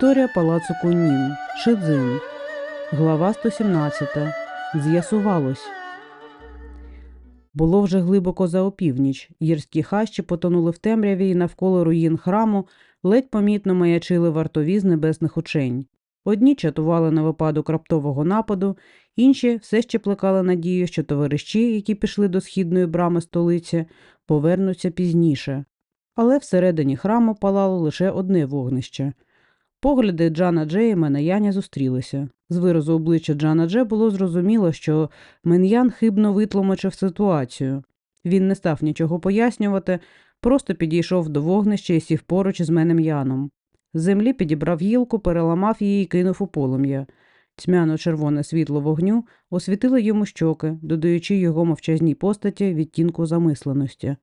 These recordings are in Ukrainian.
Історія палацу Кунін. Шидзин. Глава 117. З'ясувалось. Було вже глибоко за опівніч. Гірські хащі потонули в темряві і навколо руїн храму ледь помітно маячили вартові з небесних учень. Одні чатували на випадок раптового нападу, інші все ще плекали надію, що товариші, які пішли до східної брами столиці, повернуться пізніше. Але всередині храму палало лише одне вогнище. Погляди Джана Дже і Менаяня зустрілися. З виразу обличчя Джана Дже було зрозуміло, що Мен'ян хибно витлумачив ситуацію. Він не став нічого пояснювати, просто підійшов до вогнища і сів поруч із Менем'яном. З землі підібрав гілку, переламав її і кинув у полум'я. Тьмяно-червоне світло вогню освітило йому щоки, додаючи його мовчазній постаті відтінку замисленості.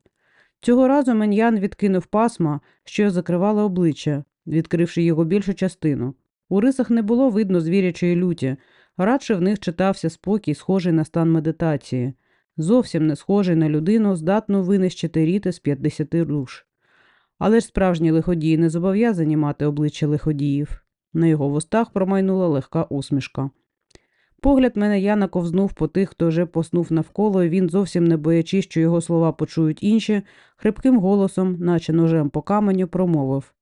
Цього разу Мен'ян відкинув пасма, що закривало обличчя, відкривши його більшу частину. У рисах не було видно звірячої люті, радше в них читався спокій, схожий на стан медитації, зовсім не схожий на людину, здатну винищити ріти з 50 душ. Але ж справжні лиходії не зобов'язані мати обличчя лиходіїв. На його вустах промайнула легка усмішка. Погляд мене Яна ковзнув по тих, хто вже поснув навколо, і він, зовсім не боячись, що його слова почують інші, хрипким голосом, наче ножем по каменю, промовив.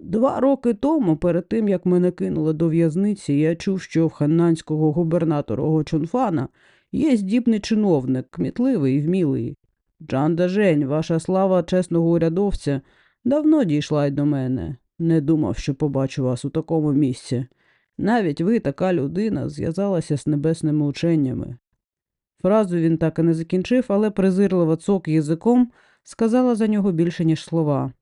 Два роки тому, перед тим як мене кинули до в'язниці, я чув, що в ханнанського губернатора Гочунфана є здібний чиновник, кмітливий і вмілий. Джан Дажень, ваша слава чесного урядовця, давно дійшла й до мене. Не думав, що побачу вас у такому місці. Навіть ви, така людина, зв'язалася з небесними ученнями. Фразу він так і не закінчив, але презирливо цок язиком сказала за нього більше, ніж слова.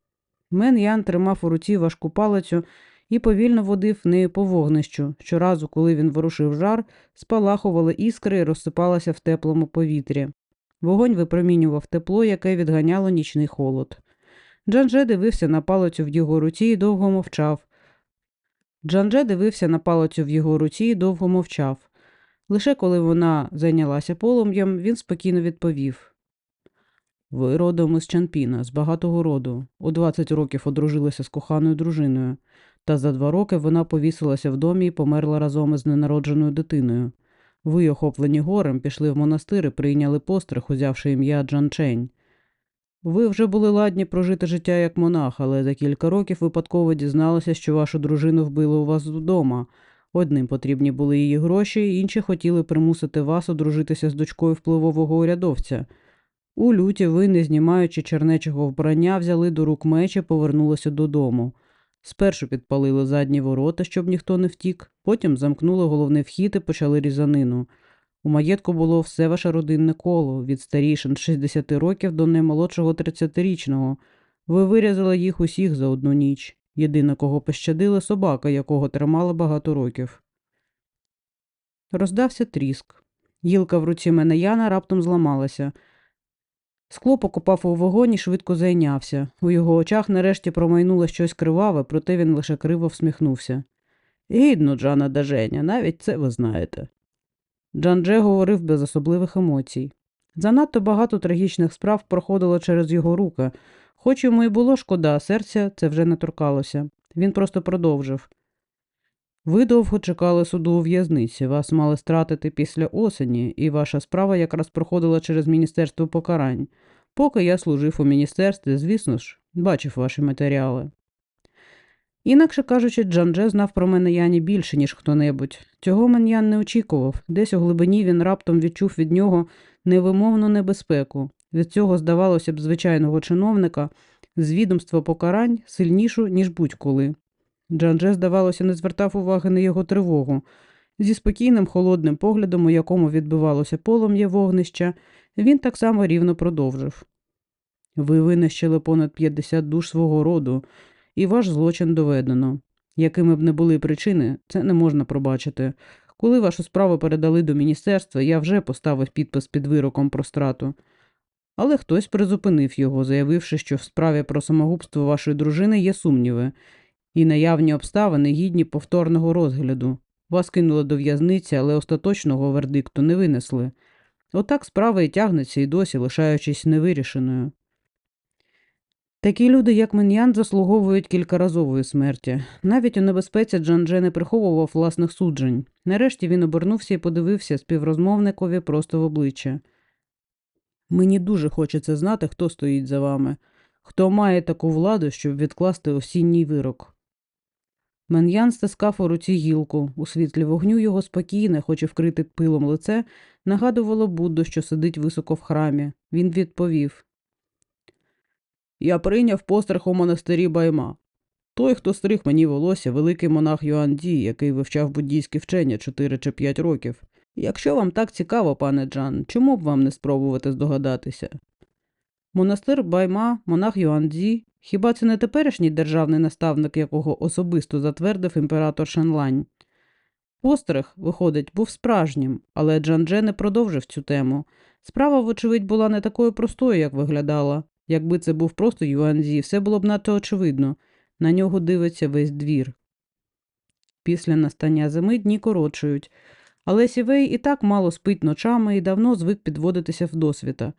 Мен Ян тримав у руці важку палицю і повільно водив нею по вогнищу. Щоразу, коли він ворушив жар, спалахували іскри і розсипалася в теплому повітрі. Вогонь випромінював тепло, яке відганяло нічний холод. Джанже дивився на палицю в його руці і довго мовчав. Джандже дивився на палицю в його руці і довго мовчав. Лише коли вона зайнялася полум'ям, він спокійно відповів. Ви родом із Чанпіна, з багатого роду. У 20 років одружилися з коханою дружиною, та за два роки вона повісилася в домі і померла разом із ненародженою дитиною. Ви, охоплені горем, пішли в монастир і прийняли постриг, узявши ім'я Джанчень. Ви вже були ладні прожити життя як монах, але за кілька років випадково дізналися, що вашу дружину вбили у вас вдома. Одним потрібні були її гроші, інші хотіли примусити вас одружитися з дочкою впливового урядовця. У люті ви, не знімаючи чернечого вбрання, взяли до рук меч і повернулися додому. Спершу підпалили задні ворота, щоб ніхто не втік, потім замкнули головний вхід і почали різанину. У маєтку було все ваше родинне коло, від старішин 60 років до наймолодшого 30-річного. Ви вирізали їх усіх за одну ніч. Єдина, кого пощадили, собака, якого тримали багато років. Роздався тріск. Гілка в руці мене Яна раптом зламалася. Скло покопав у вогонь і швидко зайнявся. У його очах нарешті промайнуло щось криваве, проте він лише криво всміхнувся. Гідно, Джана Даженя, навіть це ви знаєте. Джан-Дже говорив без особливих емоцій. Занадто багато трагічних справ проходило через його руки. Хоч йому і було шкода, серця це вже не торкалося. Він просто продовжив. Ви довго чекали суду у в'язниці, вас мали стратити після осені, і ваша справа якраз проходила через Міністерство покарань. Поки я служив у міністерстві, звісно ж, бачив ваші матеріали. Інакше кажучи, Джандже знав про мене Яні більше, ніж хто-небудь. Цього Маньян не очікував. Десь у глибині він раптом відчув від нього невимовну небезпеку. Від цього, здавалося б, звичайного чиновника з відомства покарань сильнішу, ніж будь-коли. Джандже, здавалося, не звертав уваги на його тривогу. Зі спокійним холодним поглядом, у якому відбивалося полум'я вогнища, він так само рівно продовжив. Ви винищили понад 50 душ свого роду, і ваш злочин доведено. Якими б не були причини, це не можна пробачити. Коли вашу справу передали до міністерства, я вже поставив підпис під вироком про страту. Але хтось призупинив його, заявивши, що в справі про самогубство вашої дружини є сумніви, і наявні обставини гідні повторного розгляду. Вас кинули до в'язниці, але остаточного вердикту не винесли. Отак справа і тягнеться і досі, лишаючись невирішеною. Такі люди, як Мен'ян, заслуговують кількаразової смерті. Навіть у небезпеці Джан-Дже не приховував власних суджень. Нарешті він обернувся і подивився співрозмовникові просто в обличчя. Мені дуже хочеться знати, хто стоїть за вами, хто має таку владу, щоб відкласти осінній вирок. Мен'ян стискав у руці гілку. У світлі вогню його спокійне, хоч і вкрите пилом лице, нагадувало Будду, що сидить високо в храмі. Він відповів. Я прийняв постриг у монастирі Байма. Той, хто стриг мені волосся, великий монах Юанді, який вивчав буддійські вчення 4 чи 5 років. Якщо вам так цікаво, пане Джан, чому б вам не спробувати здогадатися? Монастир Байма, монах Юанді, хіба це не теперішній державний наставник, якого особисто затвердив імператор Шенлань? Постриг, виходить, був справжнім, але Джан-Дже не продовжив цю тему. Справа, вочевидь, була не такою простою, як виглядала. Якби це був просто Юанзі, все було б надто очевидно. На нього дивиться весь двір. Після настання зими дні коротшують, але Сівей і так мало спить ночами і давно звик підводитися в досвіта.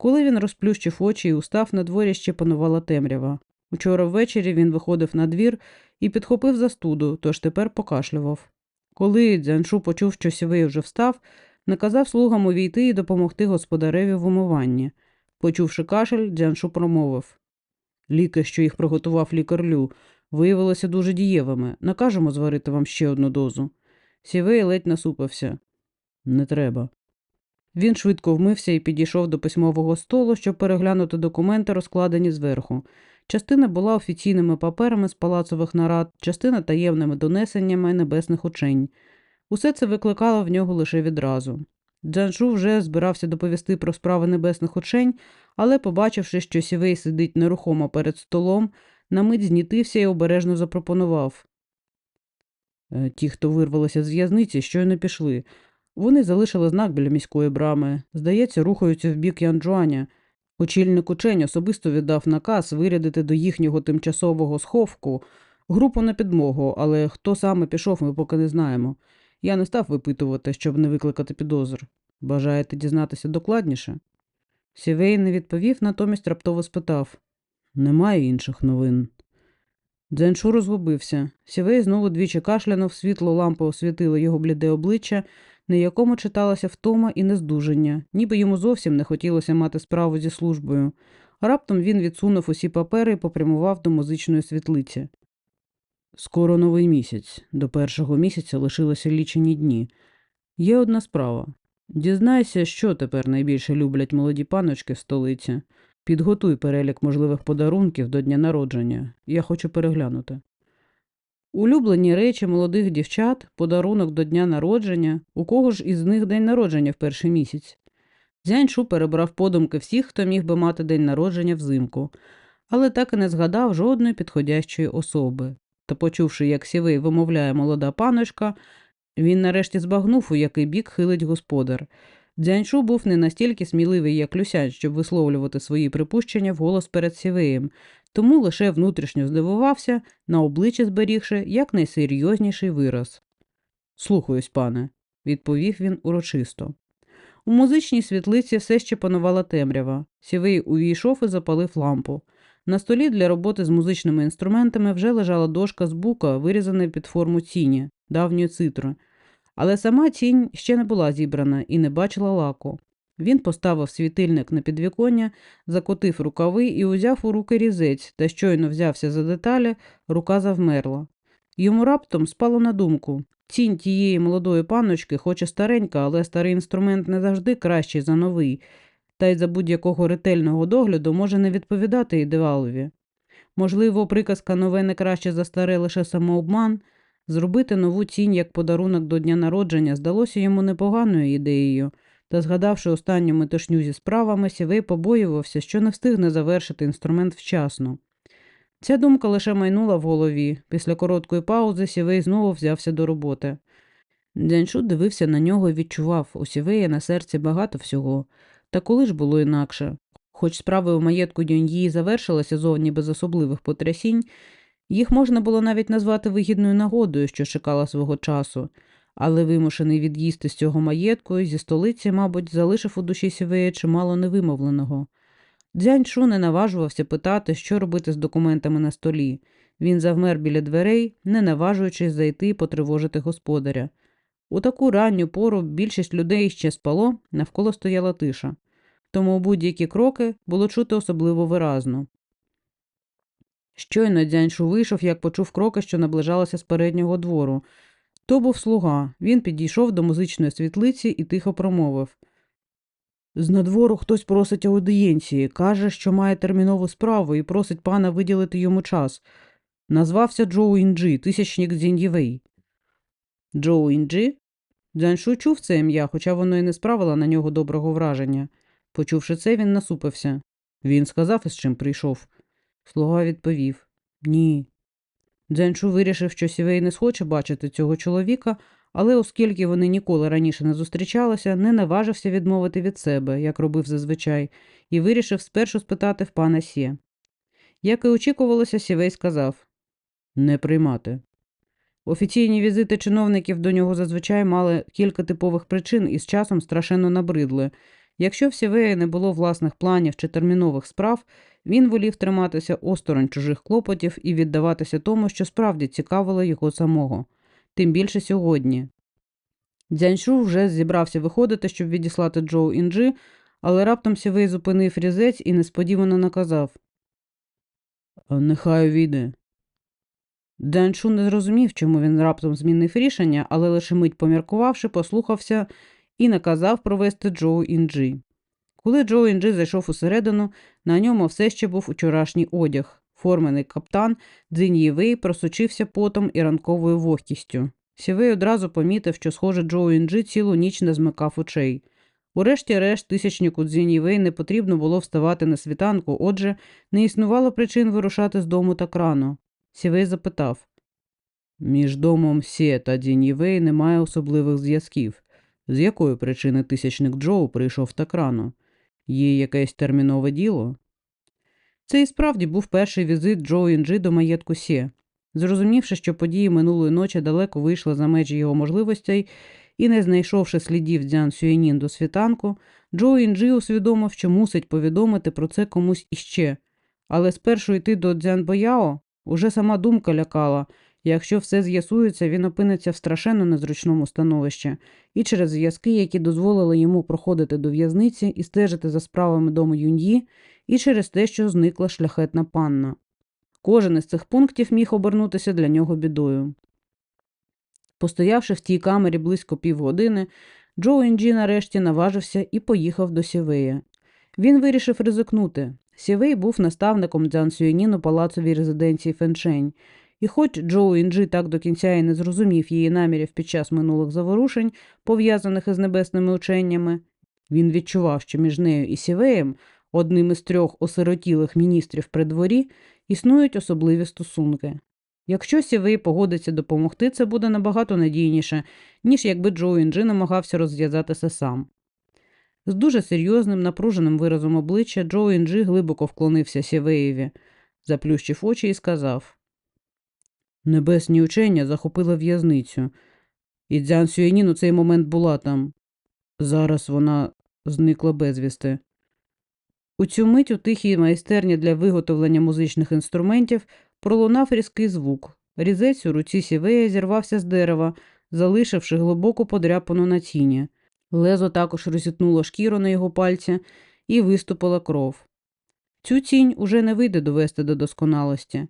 Коли він розплющив очі і устав, на дворі ще панувала темрява. Учора ввечері він виходив на двір і підхопив застуду, тож тепер покашлював. Коли Дзяншу почув, що Сівей вже встав, наказав слугам увійти і допомогти господареві в умиванні. Почувши кашель, Дзяншу промовив. Ліки, що їх приготував лікар Лю, виявилися дуже дієвими. Накажемо зварити вам ще одну дозу. Сівей ледь насупився. Не треба. Він швидко вмився і підійшов до письмового столу, щоб переглянути документи, розкладені зверху. Частина була офіційними паперами з палацових нарад, частина таємними донесеннями небесних учень. Усе це викликало в нього лише відразу. Джаншу вже збирався доповісти про справи небесних учень, але, побачивши, що Сівей сидить нерухомо перед столом, на мить знітився і обережно запропонував. «Е, Ті, хто вирвалися з в'язниці, щойно пішли. Вони залишили знак біля міської брами. Здається, рухаються в бік Янджуаня. Очільник учень особисто віддав наказ вирядити до їхнього тимчасового сховку групу на підмогу, але хто саме пішов, ми поки не знаємо. Я не став випитувати, щоб не викликати підозр. Бажаєте дізнатися докладніше? Сівей не відповів, натомість раптово спитав Немає інших новин. Дзеншу розгубився. Сівей знову двічі кашлянув, світло лампи освітило його бліде обличчя, на якому читалася втома і нездужання, ніби йому зовсім не хотілося мати справу зі службою. Раптом він відсунув усі папери і попрямував до музичної світлиці. Скоро новий місяць. До першого місяця лишилося лічені дні. Є одна справа. Дізнайся, що тепер найбільше люблять молоді паночки в столиці. Підготуй перелік можливих подарунків до дня народження. Я хочу переглянути. Улюблені речі молодих дівчат, подарунок до дня народження. У кого ж із них день народження в перший місяць? Зяньшу перебрав подумки всіх, хто міг би мати день народження взимку, але так і не згадав жодної підходящої особи. Та, почувши, як сівей вимовляє молода паночка, він нарешті збагнув, у який бік хилить господар. Дзяньшу був не настільки сміливий, як Люсянь, щоб висловлювати свої припущення вголос перед сівеєм, тому лише внутрішньо здивувався, на обличчі зберігши якнайсерйозніший вираз. Слухаюсь, пане, відповів він урочисто. У музичній світлиці все ще панувала темрява. Сівей увійшов і запалив лампу. На столі для роботи з музичними інструментами вже лежала дошка з бука, вирізана під форму тіні, давньої цитри. Але сама тінь ще не була зібрана і не бачила лаку. Він поставив світильник на підвіконня, закотив рукави і узяв у руки різець, та щойно взявся за деталі, рука завмерла. Йому раптом спало на думку тінь тієї молодої паночки, хоч і старенька, але старий інструмент не завжди кращий за новий, та й за будь-якого ретельного догляду може не відповідати ідеалові. Можливо, приказка нове не краще за старе лише самообман. Зробити нову тінь як подарунок до дня народження здалося йому непоганою ідеєю, та, згадавши останню метушню зі справами, Сівей побоювався, що не встигне завершити інструмент вчасно. Ця думка лише майнула в голові. Після короткої паузи Сівей знову взявся до роботи. Дзяньшу дивився на нього і відчував, у Сівея на серці багато всього. Та коли ж було інакше? Хоч справи у маєтку Дюньї завершилися зовні без особливих потрясінь, їх можна було навіть назвати вигідною нагодою, що чекала свого часу, але вимушений від'їсти з цього маєтку зі столиці, мабуть, залишив у душі Сівея чимало невимовленого. Дзянь Шу не наважувався питати, що робити з документами на столі. Він завмер біля дверей, не наважуючись зайти і потривожити господаря. У таку ранню пору більшість людей ще спало, навколо стояла тиша, тому будь-які кроки було чути особливо виразно. Щойно дзяньшу вийшов, як почув кроки, що наближалися з переднього двору. То був слуга. Він підійшов до музичної світлиці і тихо промовив. З надвору хтось просить аудієнції, каже, що має термінову справу і просить пана виділити йому час. Назвався Джоу Інджі, тисячник Дзіньєвей. Джоу Інджі? Дзяншу чув це ім'я, хоча воно і не справило на нього доброго враження. Почувши це, він насупився. Він сказав, із чим прийшов. Слуга відповів Ні. Дзяншу вирішив, що Сівей не схоче бачити цього чоловіка, але оскільки вони ніколи раніше не зустрічалися, не наважився відмовити від себе, як робив зазвичай, і вирішив спершу спитати в пана Сє. Як і очікувалося, Сівей сказав не приймати. Офіційні візити чиновників до нього зазвичай мали кілька типових причин і з часом страшенно набридли. Якщо в Сівея не було власних планів чи термінових справ, він волів триматися осторонь чужих клопотів і віддаватися тому, що справді цікавило його самого. Тим більше сьогодні. Дзяньшу вже зібрався виходити, щоб відіслати Джоу Інджи, але раптом Сівей зупинив різець і несподівано наказав Нехай увійде. Дзяньшу не зрозумів, чому він раптом змінив рішення, але лише мить поміркувавши, послухався і наказав провести Джоу Інджі. Коли Джоу Інджі зайшов усередину, на ньому все ще був учорашній одяг. Формений каптан Дзиньєвей просочився потом і ранковою вогкістю. Сівей одразу помітив, що, схоже, Джоу Інджі цілу ніч не змикав очей. Урешті-решт, тисячнику Дзіньєвей не потрібно було вставати на світанку, отже, не існувало причин вирушати з дому так рано. Сівей запитав Між домом Сє та Дзіньєвей немає особливих зв'язків. З якої причини тисячник Джоу прийшов так рано? Є якесь термінове діло? Це і справді був перший візит Джоу Інджі до маєтку Сє. Зрозумівши, що події минулої ночі далеко вийшли за межі його можливостей і не знайшовши слідів Дзян Сюєнін до світанку, Джоу Інджі усвідомив, що мусить повідомити про це комусь іще. Але спершу йти до Дзян Бояо уже сама думка лякала. Якщо все з'ясується, він опиниться в страшенно незручному становищі, і через зв'язки, які дозволили йому проходити до в'язниці і стежити за справами дому Юньї, і через те, що зникла шляхетна панна. Кожен із цих пунктів міг обернутися для нього бідою. Постоявши в тій камері близько півгодини, Джо Інджі нарешті наважився і поїхав до Сівея. Він вирішив ризикнути. Сівей був наставником Дзян Сюєнін у палацовій резиденції Феншень, і хоч Джоу Інджі так до кінця і не зрозумів її намірів під час минулих заворушень, пов'язаних із небесними ученнями, він відчував, що між нею і Сівеєм, одним із трьох осиротілих міністрів при дворі, існують особливі стосунки. Якщо Сівей погодиться допомогти, це буде набагато надійніше, ніж якби Джоу Інджі намагався розв'язатися сам. З дуже серйозним, напруженим виразом обличчя Джоу Інджі глибоко вклонився Сівеєві, заплющив очі і сказав Небесні учення захопили в'язницю, і Дзян Сюєнін у цей момент була там. Зараз вона зникла безвісти. У цю мить у тихій майстерні для виготовлення музичних інструментів пролунав різкий звук. Різець у руці сівея зірвався з дерева, залишивши глибоку подряпану на тіні. Лезо також розітнуло шкіру на його пальці і виступила кров. Цю тінь уже не вийде довести до досконалості.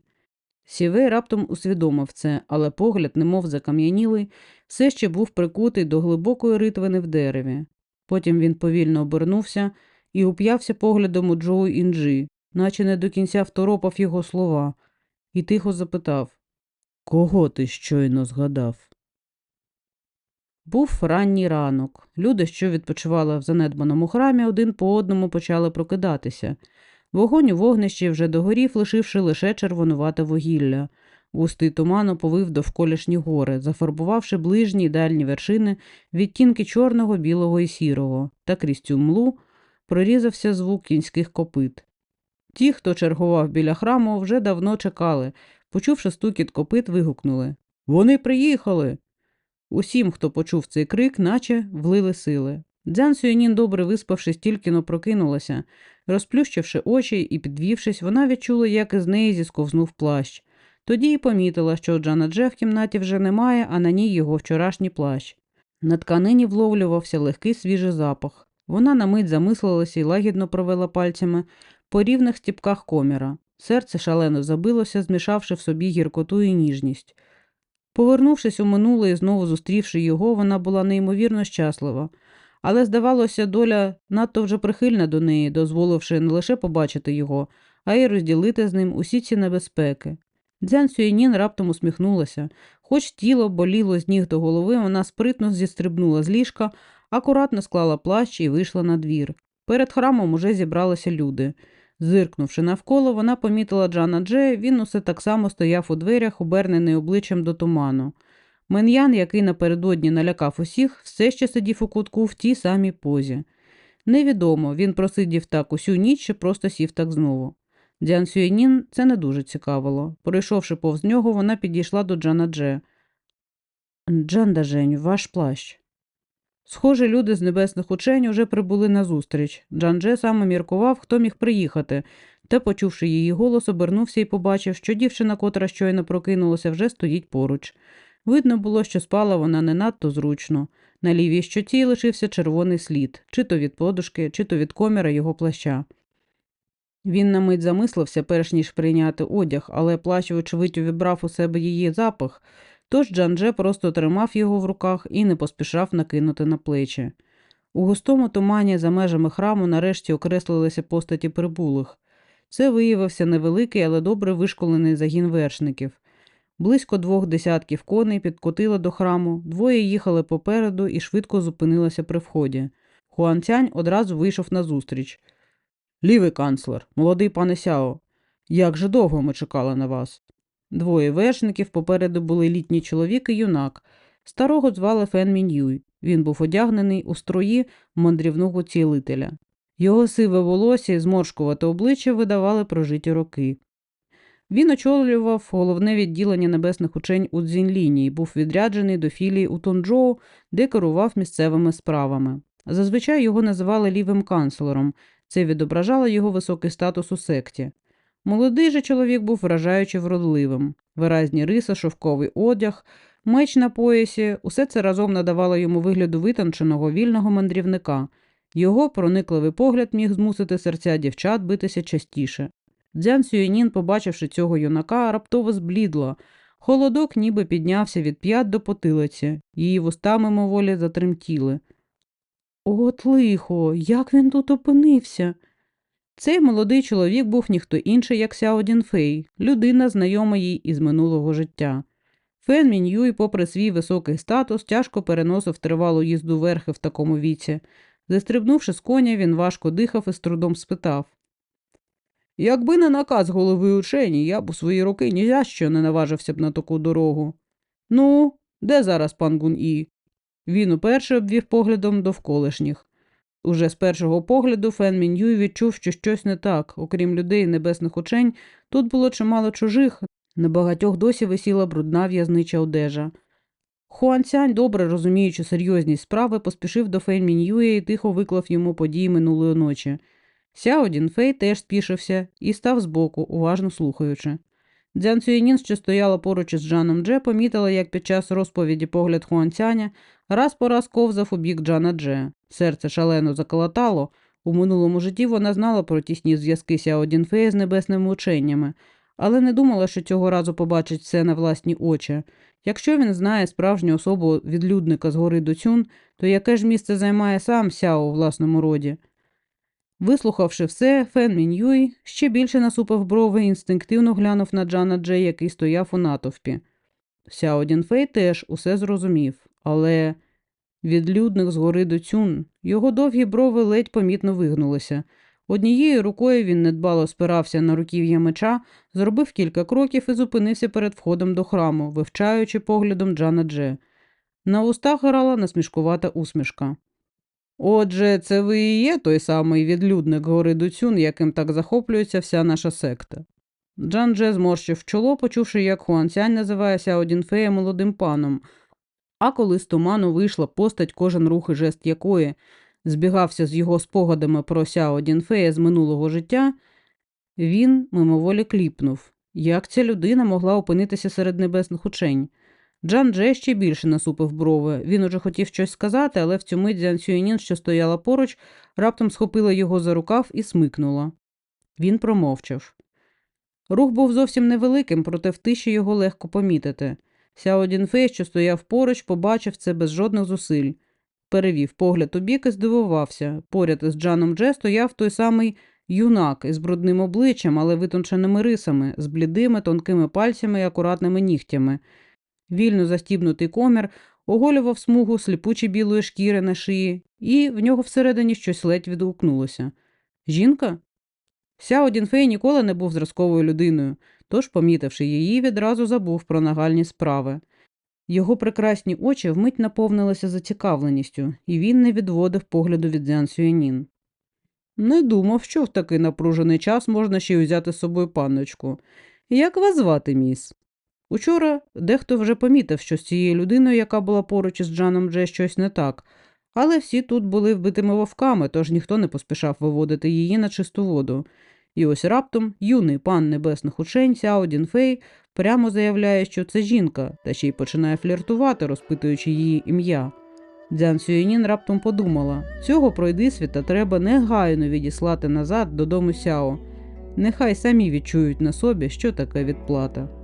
Сівей раптом усвідомив це, але погляд, немов закам'янілий, все ще був прикутий до глибокої ритвини в дереві. Потім він повільно обернувся і уп'явся поглядом у Джоу Інджі, наче не до кінця второпав його слова, і тихо запитав Кого ти щойно згадав? Був ранній ранок. Люди, що відпочивали в занедбаному храмі, один по одному почали прокидатися. Вогонь у вогнищі вже догорів, лишивши лише червонувате вугілля. Густий туман оповив довколишні гори, зафарбувавши ближні й дальні вершини відтінки чорного, білого і сірого, та крізь цю млу прорізався звук кінських копит. Ті, хто чергував біля храму, вже давно чекали. Почувши стукіт копит, вигукнули Вони приїхали. Усім, хто почув цей крик, наче влили сили. Дзян Сюєнін, добре виспавшись, тільки но прокинулася. Розплющивши очі і підвівшись, вона відчула, як із неї зісковзнув плащ. Тоді й помітила, що Джана Дже в кімнаті вже немає, а на ній його вчорашній плащ. На тканині вловлювався легкий свіжий запах. Вона на мить замислилася і лагідно провела пальцями по рівних стіпках коміра. Серце шалено забилося, змішавши в собі гіркоту і ніжність. Повернувшись у минуле і знову зустрівши його, вона була неймовірно щаслива. Але, здавалося, доля надто вже прихильна до неї, дозволивши не лише побачити його, а й розділити з ним усі ці небезпеки. Дзян Сюєнін раптом усміхнулася. Хоч тіло боліло з ніг до голови, вона спритно зістрибнула з ліжка, акуратно склала плащ і вийшла на двір. Перед храмом уже зібралися люди. Зиркнувши навколо, вона помітила Джана Дже, він усе так само стояв у дверях, обернений обличчям до туману. Мен'ян, який напередодні налякав усіх, все ще сидів у кутку в тій самій позі. Невідомо, він просидів так усю ніч чи просто сів так знову. Дзян Сюєнін це не дуже цікавило. Пройшовши повз нього, вона підійшла до Джана Дже. Джан Даженю, ваш плащ. Схоже, люди з небесних учень уже прибули на зустріч. Джан Дже саме міркував, хто міг приїхати, та, почувши її голос, обернувся і побачив, що дівчина, котра щойно прокинулася, вже стоїть поруч. Видно було, що спала вона не надто зручно. На лівій щоці лишився червоний слід, чи то від подушки, чи то від коміра його плаща. Він на мить замислився, перш ніж прийняти одяг, але плащ, вочевидь, увібрав у себе її запах, тож Джандже просто тримав його в руках і не поспішав накинути на плечі. У густому тумані за межами храму нарешті окреслилися постаті прибулих. Це виявився невеликий, але добре вишколений загін вершників. Близько двох десятків коней підкотили до храму, двоє їхали попереду і швидко зупинилися при вході. Хуанцянь одразу вийшов назустріч. Лівий канцлер, молодий пане Сяо, як же довго ми чекали на вас? Двоє вершників попереду були літній чоловік і юнак. Старого звали Фен Мін'юй. Він був одягнений у строї мандрівного цілителя. Його сиве волосся і зморшкувате обличчя видавали прожиті роки. Він очолював головне відділення небесних учень у Цзінліні і був відряджений до філії у Тонджоу, де керував місцевими справами. Зазвичай його називали лівим канцлером, це відображало його високий статус у секті. Молодий же чоловік був вражаючи вродливим. Виразні риси, шовковий одяг, меч на поясі усе це разом надавало йому вигляду витонченого вільного мандрівника. Його проникливий погляд міг змусити серця дівчат битися частіше. Дзян Сюєнін, побачивши цього юнака, раптово зблідла. Холодок ніби піднявся від п'ят до потилиці, її вуста мимоволі затремтіли. От лихо, як він тут опинився? Цей молодий чоловік був ніхто інший, як Сяо Дінфей, людина, знайома їй із минулого життя. Фен Мін'юй, попри свій високий статус, тяжко переносив тривалу їзду верхи в такому віці. Застрибнувши з коня, він важко дихав і з трудом спитав Якби не наказ голови учені, я б у свої роки ні не наважився б на таку дорогу. Ну, де зараз пан Гун І? Він уперше обвів поглядом довколишніх. Уже з першого погляду Фен Мін'юй відчув, що щось не так, окрім людей небесних учень, тут було чимало чужих, на багатьох досі висіла брудна в'язнича одежа. Хуан Цянь, добре розуміючи серйозність справи, поспішив до Фен Мін'юя і тихо виклав йому події минулої ночі. Сяо Дінфей теж спішився і став збоку, уважно слухаючи. Дзян Цюєнін, що стояла поруч із Джаном Дже, помітила, як під час розповіді погляд Хуанцяня раз по раз ковзав у бік Джана Дже. Серце шалено заколотало. У минулому житті вона знала про тісні зв'язки Сяо Дінфея з небесними ученнями, але не думала, що цього разу побачить все на власні очі. Якщо він знає справжню особу відлюдника з гори Доцюн, то яке ж місце займає сам Сяо у власному роді? Вислухавши все, Фен Мін'юй ще більше насупив брови і інстинктивно глянув на Джана Джей, який стояв у натовпі. Сяо Дінфей теж усе зрозумів, але відлюдник згори до цюн, його довгі брови ледь помітно вигнулися. Однією рукою він недбало спирався на руків'я меча, зробив кілька кроків і зупинився перед входом до храму, вивчаючи поглядом Джана Дже. На устах грала насмішкувата усмішка. Отже, це ви і є той самий відлюдник гори Дуцюн, яким так захоплюється вся наша секта. Джан Дже зморщив чоло, почувши, як Хуан Цянь називає Сяо Дінфея молодим паном. А коли з туману вийшла постать, кожен рух і жест якої збігався з його спогадами про Сяо Дінфея з минулого життя, він мимоволі кліпнув. Як ця людина могла опинитися серед небесних учень? Джан Дже ще більше насупив брови. Він уже хотів щось сказати, але в цю мить Дзян Сюєнін, що стояла поруч, раптом схопила його за рукав і смикнула. Він промовчав. Рух був зовсім невеликим, проте в тиші його легко помітити. Сяо Дінфей, що стояв поруч, побачив це без жодних зусиль. Перевів погляд у бік і здивувався. Поряд із Джаном Дже стояв той самий юнак із брудним обличчям, але витонченими рисами, з блідими тонкими пальцями і акуратними нігтями. Вільно застібнутий комір оголював смугу сліпучі білої шкіри на шиї, і в нього всередині щось ледь відгукнулося. Жінка? Сяо Дінфей ніколи не був зразковою людиною, тож, помітивши її, відразу забув про нагальні справи. Його прекрасні очі вмить наповнилися зацікавленістю, і він не відводив погляду від Дзян Сюєнін. Не думав, що в такий напружений час можна ще й узяти з собою панночку. Як вас звати, міс? Учора дехто вже помітив, що з цією людиною, яка була поруч із Джаном Дже, щось не так, але всі тут були вбитими вовками, тож ніхто не поспішав виводити її на чисту воду. І ось раптом юний пан небесних учень Сяо Дінфей прямо заявляє, що це жінка, та ще й починає фліртувати, розпитуючи її ім'я. Дзян Сюєнін раптом подумала цього пройдисвіта треба негайно відіслати назад додому Сяо. Нехай самі відчують на собі, що таке відплата.